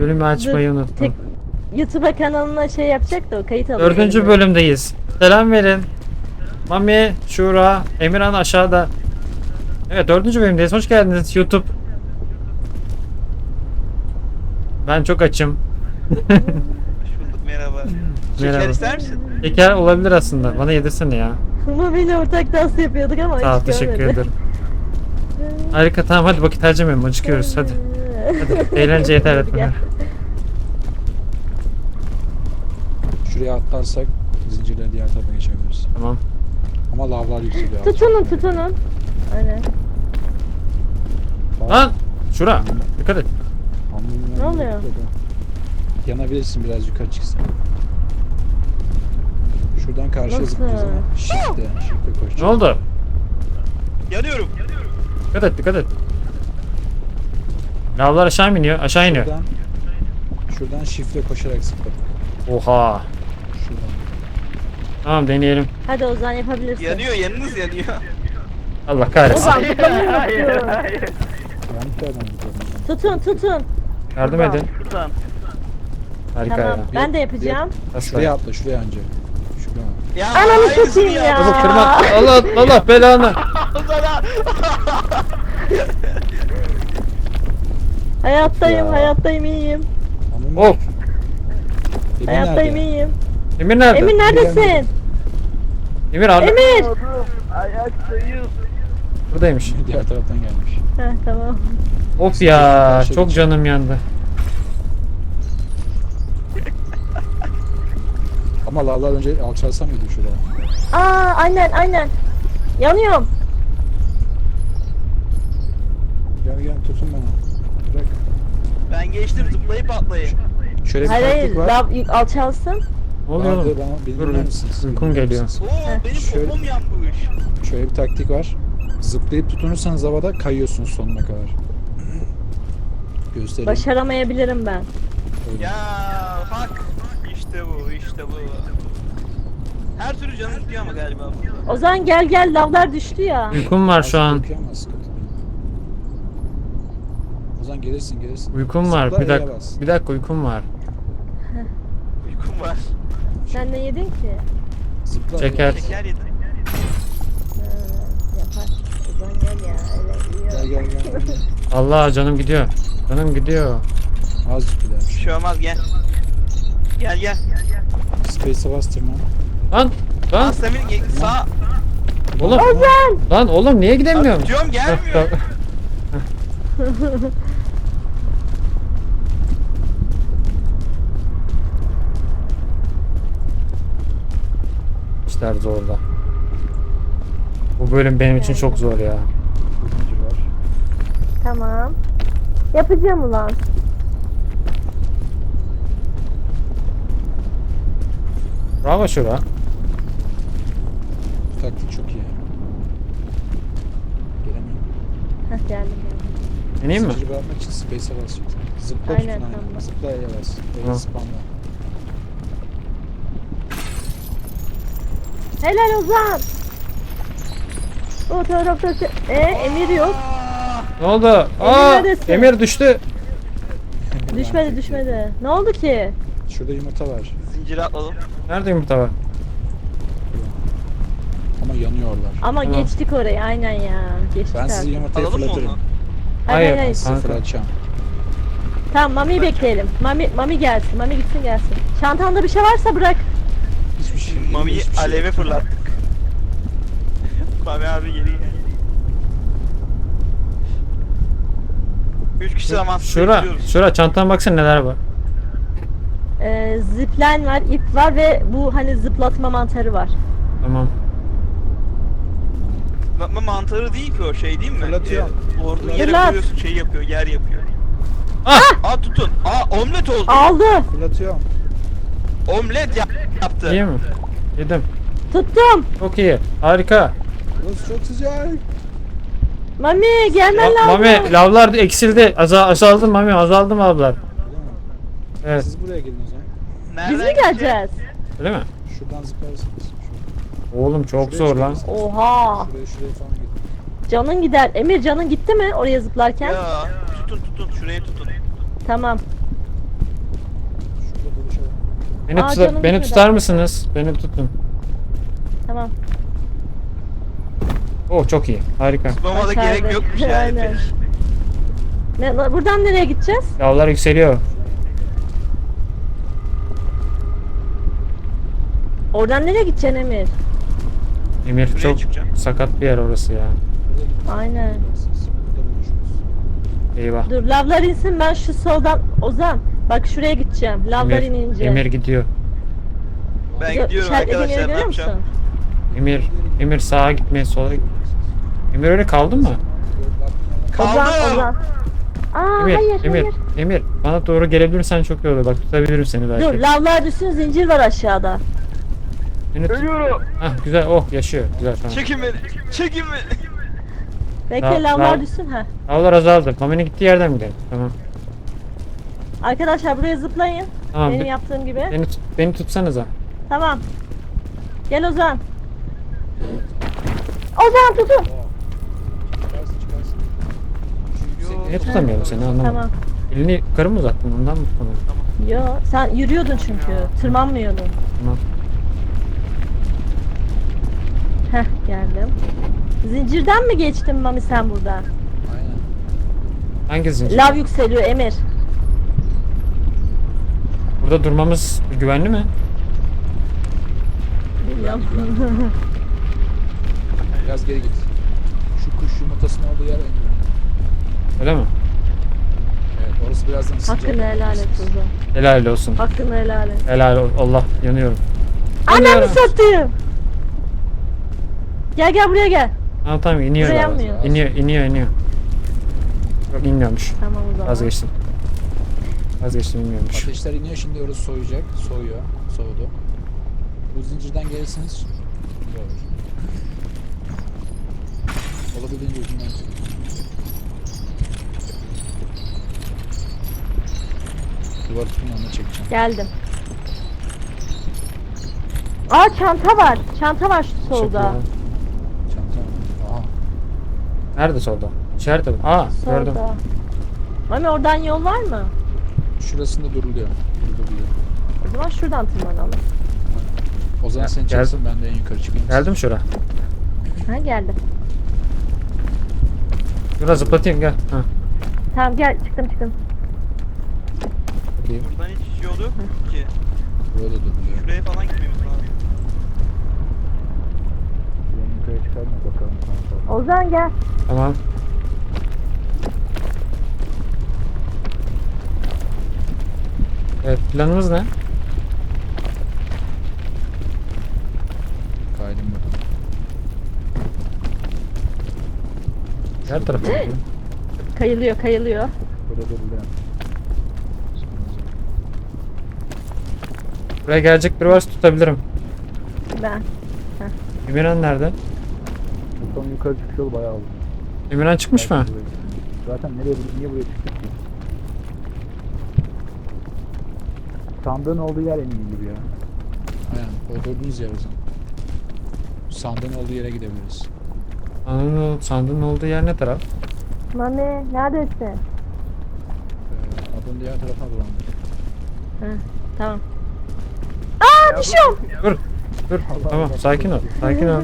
Bölümü açmayı Dur, unuttum. tek- YouTube'a kanalına şey yapacak da o kayıt alıyor. Dördüncü bölümdeyiz. Selam verin. Mami, Şura, Emirhan aşağıda. Evet dördüncü bölümdeyiz. Hoş geldiniz YouTube. Ben çok açım. Hoş bulduk merhaba. Merhaba. Şeker ister misin? Şeker olabilir aslında. Bana yedirsene ya. Mami'yle ortak dans yapıyorduk ama Sağ ol hiç teşekkür görmedim. ederim. Harika tamam hadi vakit harcamayalım acıkıyoruz hadi. Hadi eğlence yeter Hadi Şuraya atlarsak zincirle diğer tarafa geçebiliriz. Tamam. Ama lavlar yükseliyor. Tutunun tutunun. Aynen. Bak, Lan! Şura! Dikkat et. hamurun Ne önünde oluyor? Yanabilirsin biraz yukarı çıksan. Şuradan karşıya Nasıl? zıplayacağız ama shift'le koşacağız. Ne oldu? Yanıyorum. Dikkat et dikkat et. Lavlar aşağı mı iniyor? Aşağı iniyor. Şuradan, şuradan shift'le koşarak zıpladık. Oha. Şuradan. Tamam deneyelim. Hadi Ozan yapabilirsin. Yanıyor yanınız yanıyor. Allah kahretsin. Ozan zıplamayı unuttum. Yanlış yerden. Tutun tutun. Yardım edin. Buradan. Harika Tamam ya. ben de yapacağım. Asla. Şuraya atla, şuraya anca. Şuraya. Ya Ananı satayım ya. Oğlum kırma. Allah Allah belanı. Sana. Hayattayım Ya. hayattayım iyiyim. Hamurun Of. Hayattayım nerede? iyiyim. Emir nerede? Emir neredesin? Emir abi. Emir. Ayaktayım. Buradaymış. Diğer taraftan gelmiş. Heh tamam. Of ya çok canım yandı. Ama lavlar önce alçalsam mıydı şuraya? Aa aynen aynen. Yanıyorum. Gel gel tutun bana. Bırak. Ben geçtim zıplayıp atlayın. Şöyle bir Hayır var. Lav alçalsın. Ne oluyor oğlum? bana- beni Dur, dinler misiniz? uykum geliyor. Oo benim Şöyle- popom yanmış. Şöyle bir taktik var. Zıplayıp tutunursanız havada kayıyorsunuz sonuna kadar. Göstereyim. Başaramayabilirim ben. Öyle. Ya hak. İşte bu işte bu. Her türlü canım gidiyor ama galiba. Ozan gel gel lavlar düştü ya. Uykum var şu an. Korkuyor ama sıkıntı değil. O zaman gelirsin gelirsin. Uykum var. Zıpla, Bir E'ye dakika. Bir dakika uykum var. Uykum var. Sen ne yedin ki? Zıpla. Şeker. Şeker yedim. Ha, yapar. Ozan gel ya. Öyle Gel iyi. gel gel. Allah canım gidiyor. Canım gidiyor. Az Bir zıplarmış. şey olmaz gel. Gel gel. Space'e bastırma. Lan lan Aslem'in ge- sağ. oğlum. Lan oğlum niye gidemiyorum? Tutuyorum gelmiyor. İşler zorda. Bu bölüm benim için çok zor ya. Tamam. Yapacağım ulan. Bravo şura. Bu taktik çok iyi. Gelemiyorum. Heh geldim geldim. İneyim mi? Zinciri bırakmak için space'e basacaksın. Zıpla Aynen, tutun aynen. tamam. Zıpla bas. E'ye Tamam. spamla. Helal Ozan. O tarafta e, Emir yok. Ne oldu? Aa, neredesin? Emir düştü. Düşmedi düşmedi. Ne oldu ki? Şurada yumurta var. Zinciri atladım. Nerede yumurta var? Ama yanıyorlar. Ama Tamam. geçtik orayı aynen ya. Geçtik Ben sizi artık. yumurtaya Alalım mı fırlatırım. onu? Hayır Hayır, hayır. Kanka. Tamam Mami'yi bekleyelim. Mami, Mami gelsin. Mami gitsin gelsin. Çantanda bir şey varsa bırak. Şey. Mami'yi hiçbir şey aleve yok. fırlattık. Mami abi geri gel. Üç kişi zaman Şura, şura çantana baksana neler var. Ee, zipline var, ip var ve bu hani zıplatma mantarı var. Tamam. Zıplatma mantarı değil ki o şey değil mi? Fırlatıyorum. Ee, Vurduğun yere Fırlat. koyuyorsun şey yapıyor yer yapıyor. Ah! Aa tutun. Aa omlet oldu. Aldı. Fırlatıyorum. Omlet yap- yaptı. İyi mi? Yedim. Tuttum. Çok iyi. Harika. Burası çok sıcak. Mami gelmen lazım. Mami lavlar eksildi. Aza azaldı Mami azaldı mı lavlar? Evet. Siz buraya gelin o zaman. Biz mi geleceğiz? Öyle mi? Şuradan zıplarsınız. Oğlum çok Şuraya zor lan. çıkarsınız. Oha. Şuraya şuraya falan gidin. Canın gider. Emir canın gitti mi oraya zıplarken? Ya tutun tutun şurayı tutun. Tamam. Beni, Aa, tuta- canım beni gitmedi. tutar mısınız? Beni tutun. Tamam. Oh çok iyi. Harika. Zıplama da gerek yokmuş yani. Aynen. Ne, buradan nereye gideceğiz? Yavlar yükseliyor. Oradan nereye gideceksin Emir? Emir Buraya çok çıkacağım. sakat bir yer orası ya. Aynen. Eyvah. Dur lavlar insin ben şu soldan Ozan. Bak şuraya gideceğim. Lavlar Emir, inince. Emir gidiyor. Ben gidiyorum işaretlediğin yeri arkadaşlar ne görüyor yapacağım? musun? Emir, Emir sağa gitmeye sola git. Emir öyle kaldı mı? Kaldım. Ozan Ozan. Aa Emir, hayır Emir, hayır. Emir. Bana doğru gelebilirsen çok iyi olur. Bak tutabilirim seni belki. Dur lavlar düşsün zincir var aşağıda. Beni tut. Ölüyorum. Hah güzel. Oh yaşıyor. Güzel tamam. Çekin beni. Çekin beni. Bekle Lav- lavlar lav- düşsün ha. Havalar azaldı. Mami'nin gittiği yerden gidelim. Tamam. Arkadaşlar buraya zıplayın. Tamam. Benim be- yaptığım gibi. beni, tut, beni tutsanıza. Tamam. Gel Ozan. Ozan tutun. Çıkarsın çıkarsın. Yo. Niye tutamıyorum seni anlamadım. Tamam. Elini yukarı mı uzattın ondan mı tutamadın? Yo sen yürüyordun çünkü. Tırmanmıyordun. Tamam. Heh geldim. Zincirden mi geçtin Mami sen burada? Aynen. Hangi zincir? Lav yükseliyor Emir. Burada durmamız güvenli mi? Bilmiyorum. Biraz geri git. Şu kuş yumurtasının olduğu yer en güvenli. Öyle mi? Evet orası birazdan sıcak. Hakkını helal et Ozan. Helal olsun. Hakkını helal et. Helal ol- Allah yanıyorum. Ananı Yanıyorum. satayım. Gel gel buraya gel. Tamam tamam iniyor. Buraya yanmıyor. İniyor iniyor iniyor. Yok inmiyormuş. Tamam o zaman. Vazgeçtim. Vazgeçtim inmiyormuş. Ateşler iniyor şimdi orası soğuyacak. Soğuyor. Soğudu. Bu zincirden gelirsiniz iyi olur. Olabildiğince ucundan çekin. Duvar tutun onu çekeceğim. Geldim. Aa çanta var. Çanta var şu solda. Teşekkürler. Çanta. Aha. Nerede solda? İşaret edin. Aa gördüm. Solda. Mami oradan yol var mı? Şurasında duruluyor. Duruluyor. O zaman şuradan tırmanalım. O zaman Gel- sen geldim. çeksin ben de en yukarı çıkayım. Geldim şura. Ha geldim. Şura zıplatayım gel. Ha. Tamam gel çıktım çıktım. iyi. Buradan hiç yol yok ki. Burada duruluyor. Şuraya falan gitmemiz lazım. Ben yukarı çıkarma bakalım. Ozan gel. Tamam. Evet planımız ne? Kaydım buradan. Her tarafa gidiyor. Kayılıyor kayılıyor. Burada duruluyor. Buraya gelecek biri varsa tutabilirim. Ben. Emirhan nerede? Buradan yukarı çıkış yolu bayağı uzun. Emirhan çıkmış mı? Zaten nereye niye buraya çıktık ki? Sandığın olduğu yer en iyi gibi ya. Aynen. O durduğunuz yer o zaman. Sandığın olduğu yere gidebiliriz. Sandığın, sandığın olduğu yer ne taraf? Mami neredesin? Ee, adanın diğer tarafına dolandık. Ha, tamam. Aa düşüyorum. Dur. Dur. Tamam sakin ol. Sakin ol.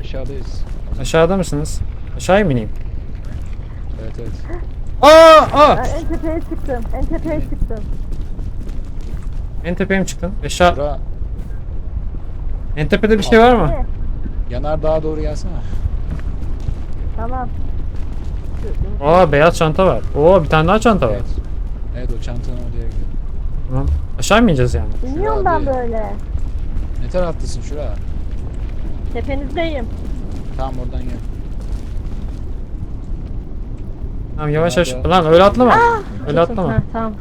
Aşağıdayız. Aşağıda mısınız? Aşağıya mı ineyim? Evet evet. Aa! Aa! Ben en tepeye çıktım. En tepeye çıktım. En tepeye mi çıktın? Aşağı. Bura En tepede bir şey var mı? Yanar dağa doğru gelsene. Tamam. Aa beyaz çanta var. Oo bir tane daha çanta var. Evet. Evet o çantanın yere gidelim. Tamam. Aşağı mı ineceğiz yani? İniyorum Şurada ben değil. böyle. Ne taraftasın şura? Tepenizdeyim. Tamam oradan gel. Tamam yavaş yavaş. Nerede? Lan öyle atlama. Öyle Tutun. atlama. Ha, tamam.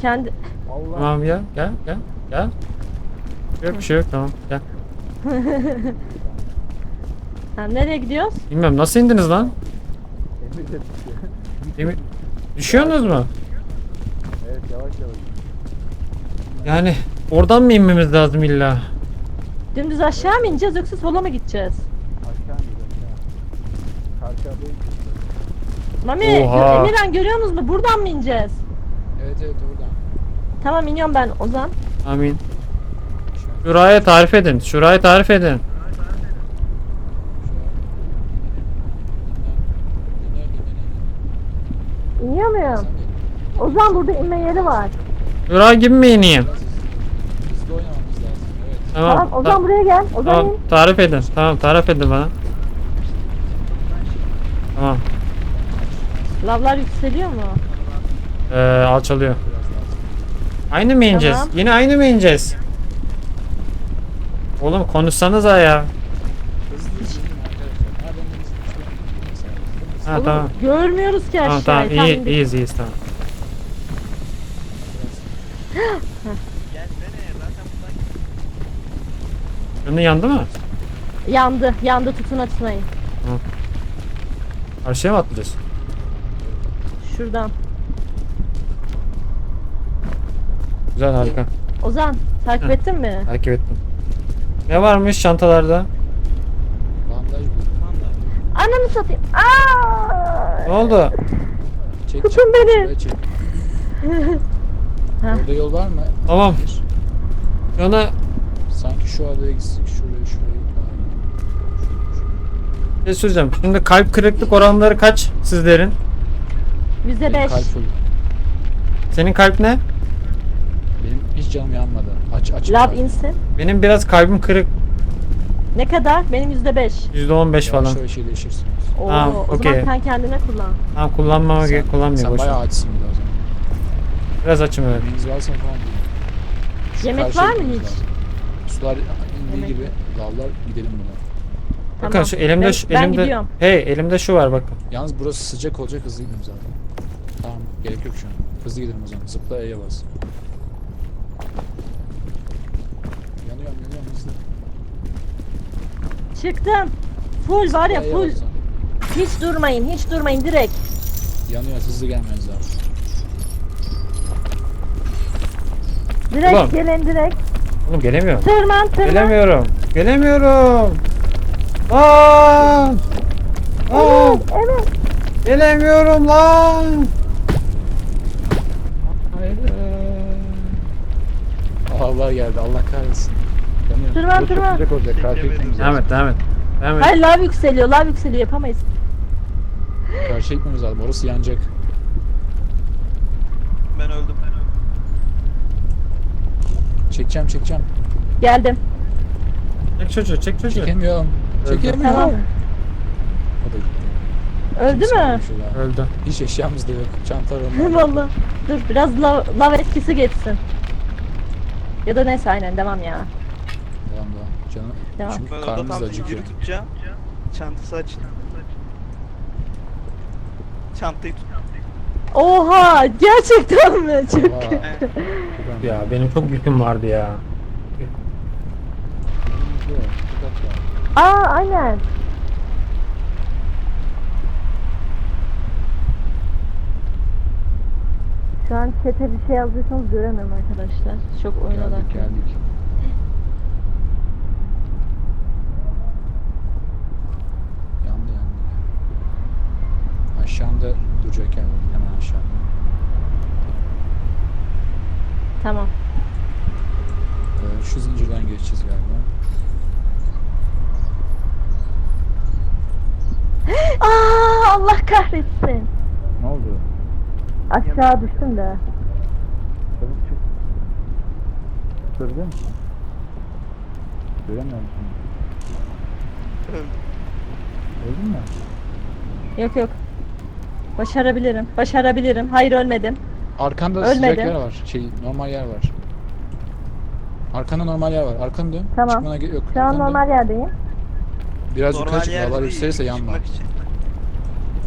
Kendi Allah. Tamam gel. Gel. Gel. Gel. Yok bir şey yok tamam gel. ha, nereye gidiyoruz? Bilmiyorum nasıl indiniz lan? Emir de düşüyor. Emin... Düşüyorsunuz mu? evet yavaş yavaş. Yani oradan mı inmemiz lazım illa? Dümdüz aşağı mı ineceğiz yoksa sola mı gideceğiz? Aşağı ineceğiz aşağı. Karşı adaya gideceğiz. Mami, Oha. Emirhan görüyor musunuz mu? Buradan mı ineceğiz? Evet evet oradan. Tamam iniyorum ben Ozan. Amin. Şuraya tarif edin. Şurayı tarif edin. İniyor muyum? Ozan burada inme yeri var. Şuraya gibi mi ineyim? Hızlı oynamamız lazım. Evet. Tamam. Tamam Ozan ta- buraya gel. Ozan tamam. in. Tarif edin. Tamam tarif edin bana. Tamam. Lavlar yükseliyor mu? Ee, alçalıyor. Aynı mı ineceğiz? Tamam. Yine aynı mı ineceğiz? Oğlum konuşsanıza ya. Ha Oğlum, tamam. Görmüyoruz ki Tamam aşağıyı. tamam Tam iyi indik. iyiyiz iyiyiz tamam. Önün yandı mı? Yandı. Yandı tutun açmayın. Karşıya mı atlayacağız? Şuradan. Güzel harika. Ozan takip Hı. ettin mi? Takip ettim. Ne varmış çantalarda? Bandaj bu. Ananı satayım. Aa! Ne oldu? Çek Tutun çek. beni. Şuraya çek. Ha. Orada yol var mı? Tamam. Yana Sanki şu adaya gitsek şuraya şuraya. Daha iyi. ne şey söyleyeceğim. Şimdi kalp kırıklık oranları kaç sizlerin? Yüzde Benim beş. kalp full. Senin kalp ne? Hiç canım yanmadı. Aç aç. Kalp. insin. Benim biraz kalbim kırık. Ne kadar? Benim yüzde beş. %15 Yavaş falan. yavaş iyileşirsiniz. Oo, Tamam, o okey. zaman sen kendine kullan. Tamam kullanmama Sen, gerek kullanmıyor. sen boş ver. bayağı açsın bir de o zaman. Biraz açım evet. Yemeğiniz varsa falan değil. Yemek karşıya var mı gitmemiz hiç? lazım. Sular indiği Yemek. gibi lavlar gidelim buradan. Bakın Tamam. şu elimde ben, şu ben elimde gidiyorum. Hey elimde şu var bakın. Yalnız burası sıcak olacak hızlı gidelim zaten. Tamam gerek yok şu an. Hızlı gidelim o zaman. Zıpla E'ye bas. Yanıyorum yanıyorum hızlı. Çıktım. Full var ya full. Hiç durmayın hiç durmayın direkt. Yanıyoruz hızlı gelmeniz lazım. Direkt Ulan. gelin direkt. Oğlum gelemiyorum. Tırman tırman. Gelemiyorum. Gelemiyorum. Lan! Lan! Evet. Gelemiyorum lan. Hayır. Allah geldi Allah kahretsin. Yanıyorum. Tırman Burası çok tırman. sıcak olacak. Karşıya gitmemiz Devam lazım. et devam et. Devam et. Hayır lav yükseliyor lav yükseliyor yapamayız. Karşıya gitmemiz lazım. Orası yanacak. ben öldüm. Ben öldüm. Çekeceğim çekeceğim. Geldim. Çek çocuğu çek çocuğu. Çekemiyorum. Öldü. Çekemiyorum. Tamam. O da gitti. Öldü Kimse mü? Öldü. Hiç eşyamız da yok. Çantalar onlar. Vallahi. Dur biraz lav, lav etkisi geçsin. Ya da neyse aynen devam ya. Canım. Devam. Çünkü Ben orada karnımız da tam acıkıyor. tutacağım. Çantası açtı. Çantayı tut. Oha gerçekten mi? Çok. Evet. Ya benim çok yüküm vardı ya. Aa aynen. Şu an chat'e bir şey yazdıysanız göremiyorum arkadaşlar. Çok oyun Geldik geldik. Yandı yandı. Aşağında duracak var. Hemen aşağıda. Tamam. Ee, şu zincirden geçeceğiz galiba. Aa Allah kahretsin. Ne oldu? Aşağı düştüm de. Çabuk çık. Gördün mü? Göremiyorum şimdi. Öldüm. Öldün mü? Yok yok. Başarabilirim. Başarabilirim. Hayır ölmedim. Arkanda sıcak Ölmedim. yer var. Şey normal yer var. Arkanda normal yer var. Arkanı dön. Tamam. Çıkmana yok. Şu an arkanı dön. normal yerdeyim. Biraz yukarı çık. Dağlar yükselirse yanma. çıkmak için.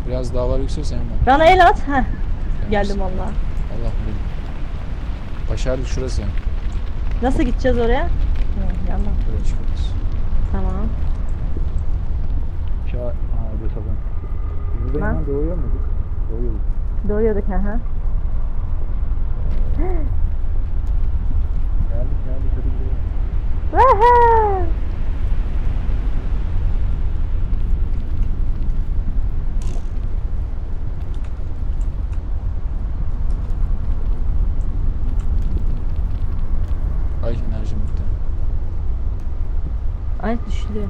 Biraz dağlar yükselirse yanma. Bana el at. Heh. Geldim valla. Allah bilir. Başardık şurası. Nasıl gideceğiz oraya? Hı, yandan. Böyle çıkarız. Tamam. Şah... Aa orada sabun. Biz burada Ben- hemen doğuyor muyduk? Doyuyorduk. Doyuyorduk hı hı. Geldik geldik hadi gidelim. Vaha! Ay enerjim bitti. Ay düşülüyor.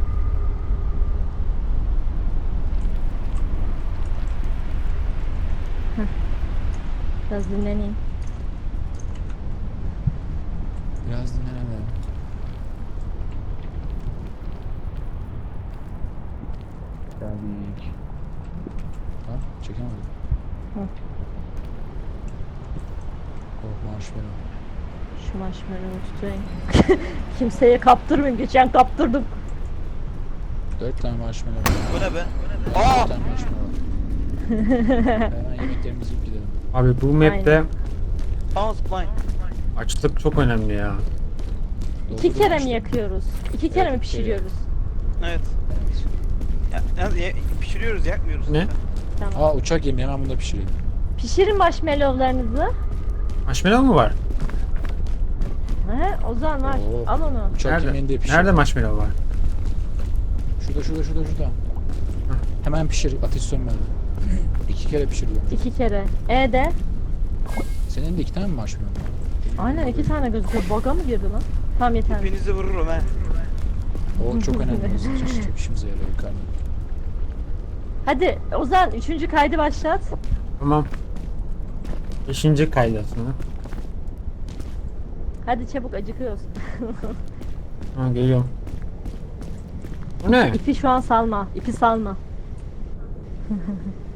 Biraz dinleneyim. Biraz dinlenelim. Geldik. Ha? Çekemedim. Hı. Oh marshmallow. Şu marshmallow tutayım. Kimseye kaptırmayayım. Geçen kaptırdım. Dört tane marshmallow. Bu ne be? Dört Aa! tane marshmallow. Hemen. Abi bu map'te açlık çok önemli ya. İki kere mi yakıyoruz? İki kere Evet, mi pişiriyoruz? Evet. Ya, ya, ya- pişiriyoruz yakmıyoruz. Ne? Tamam. Aa uçak yemeği hemen bunu da pişirelim. Pişirin marshmallowlarınızı. Marshmallow mu var? He, Ozan var. Oo. Al onu. Uçak Nerede? yemeğini de pişir. Nerede marshmallow var? Şurada şurada şurada şurada. Hemen pişir ateş sönmeden. İki kere pişiriyorum. İki kere. E de. Senin de iki tane mi var? Aynen iki tane gözüküyor. Baga mı girdi lan? Tamam yeter. Hepinizi vururum he. O çok önemli. bizim. Çok işimize yarıyor yukarıda. Hadi Ozan üçüncü kaydı başlat. Tamam. Beşinci kaydı sonra. Hadi çabuk acıkıyoruz. Ha geliyorum. Bu ne? İpi şu an salma. İpi salma.